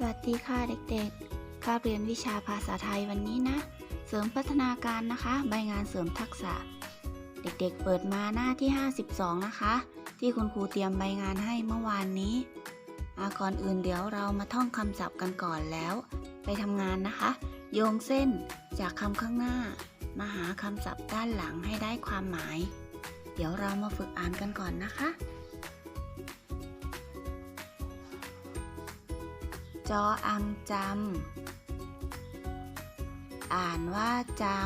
สวัสดีค่ะเด็กๆคาบเรียนวิชาภาษาไทยวันนี้นะ เสริมพัฒนาการนะคะ ใบงานเสริมทักษะ เด็กๆ เปิดมาหน้าที่ 52 นะคะ ที่คุณครูเตรียมใบงานให้เมื่อวานนี้อาก่อนอื่นเดี๋ยวเรามาท่องคำศัพท์กันก่อนแล้ว ไปทำงานนะคะ โยงเส้นจากคำข้างหน้า มาหาคำศัพท์ด้านหลังให้ได้ความหมาย เดี๋ยวเรามาฝึกอ่านกันก่อนนะคะ จออังจำ อ่านว่าจำ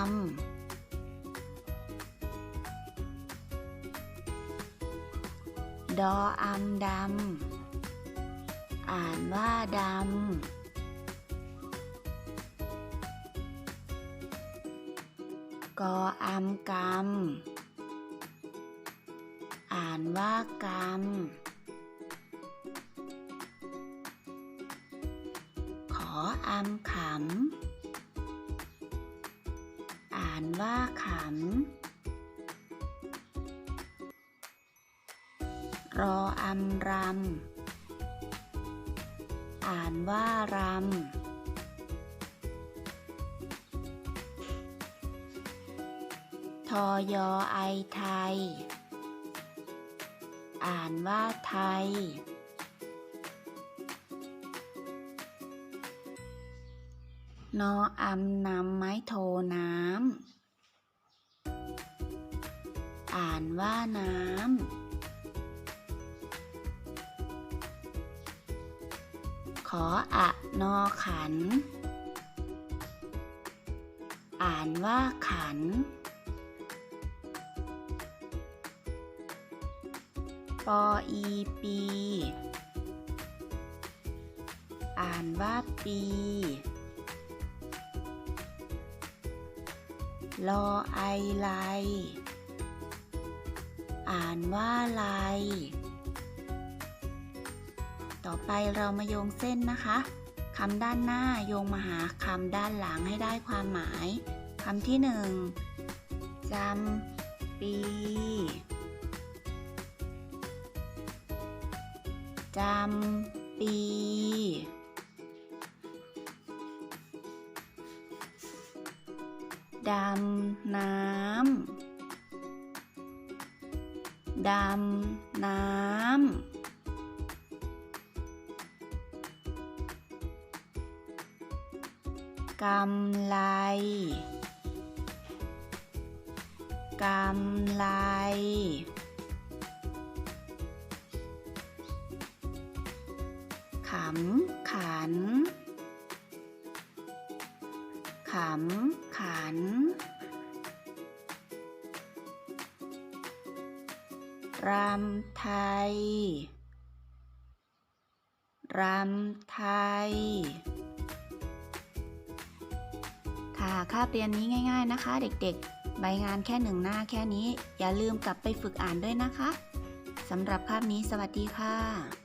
ดออัมดำ อ่านว่าดำกออัมกำอ่านว่ากำขอ อัมขำ อ่านว่าขำ รออัมรำ อ่านว่ารำทอยอไอไทย อ่านว่าไทย นออัมนำไม้โทน้ำ อ่านว่าน้ำ ขออะนอขัน อ่านว่าขัน ปออีปี อ่านว่าปี ลอไอไล อ่านว่าไล ต่อไปเรามาโยงเส้นนะคะคำด้านหน้าโยงมาหาคำด้านหลังให้ได้ความหมายคำที่หนึ่งจำปีจำปี ดำน้ำ ดำน้ำกำไลกำไลขำขัน ขำ ขัน รำไทย รำไทย ค่ะคาบเรียนนี้ง่ายๆนะคะ เด็กๆ ใบงานแค่หนึ่งหน้าแค่นี้ อย่าลืมกลับไปฝึกอ่านด้วยนะคะ สำหรับคาบนี้สวัสดีค่ะ